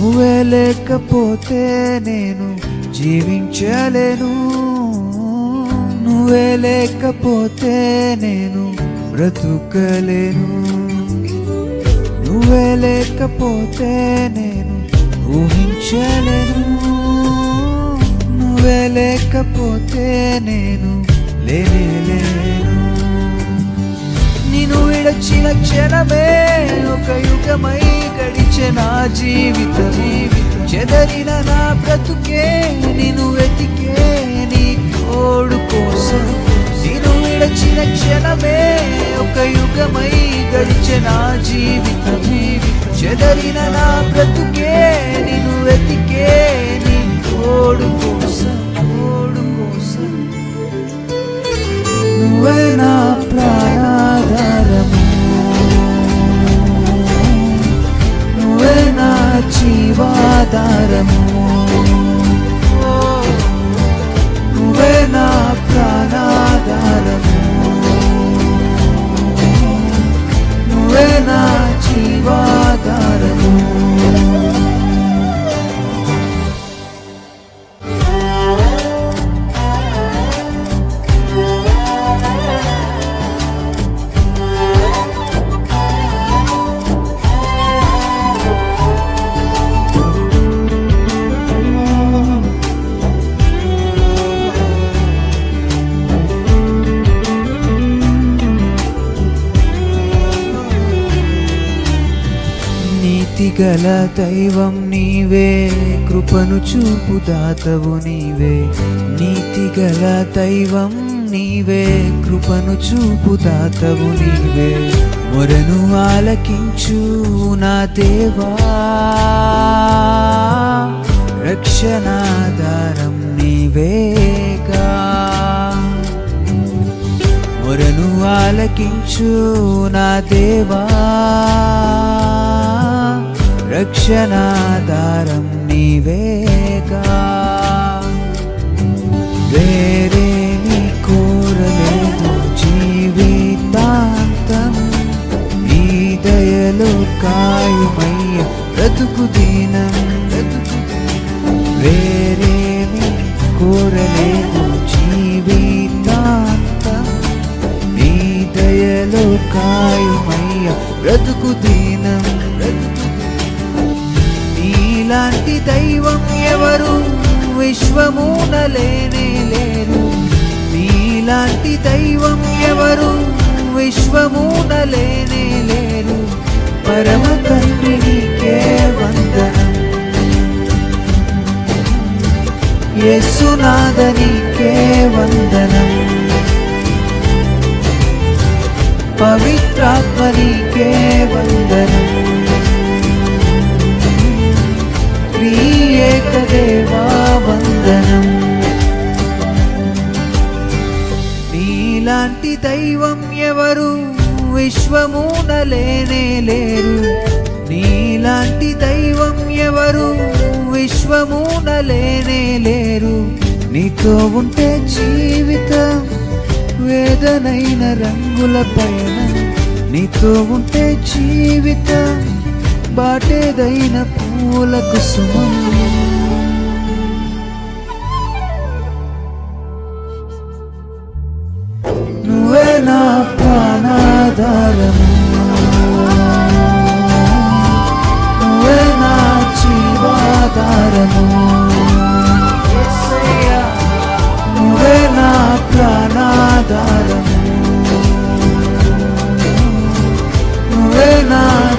నువ్వే లేకపోతే నేను జీవించలేను. నువ్వే లేకపోతే నేను బ్రతుకలేను. నువ్వే లేకపోతే నేను ఊహించలేను. నువ్వే లేకపోతే నేను లేనేలేను. గడిచిన క్షణమే ఒక యుగమై గడిచె నా జీవిత జీవితం. చెదరిన నా బ్రతుకే నిన్ను వెతికే నీ తోడు కోసం. నిన్ను విడచిన క్షణమే ఒక యుగమై గడిచె నా జీవిత జీవితం. చెదరిన నా బ్రతుకే నిన్ను వెతికే ఆధారము నీతిగల దైవం నీవే కృపను చూపు దాతవు నీవే. నీతిగల దైవం నీవే కృపను చూపు దాతవు నీవే. మొరను ఆలకించు నా దేవా. రక్షణాధారం నీవేగా మొరను ఆలకించు నా దేవా. రక్షణాధారం నీవేగా వేరే నీ కోరలేదు జీవితాంతం. ఈ దయలో కాయమయ్య బ్రతుకు దీనం. బ్రతుకు వేరేమి కోరలేదు జీవితాంతం. ఈ దయలో కాయమయ్య బ్రతుకు దీనం. బ్రతుకు నీలాంటి దైవం ఎవరు? విశ్వమున లేనే లేరు నీలాంటి దైవం ఎవరు? విశ్వమున లేనే లేరు. పరమ తండ్రి నీకే వందనం. యేసునాథ ఎవరు? విశ్వమున లేనే లేరు. నీలాంటి దైవం ఎవరు? విశ్వమున లేనే లేరు. నీతో ఉంటే జీవితం వేదనైన రంగుల పైన నీతో ఉంటే జీవితం బాటేదైన పూల కుసుమం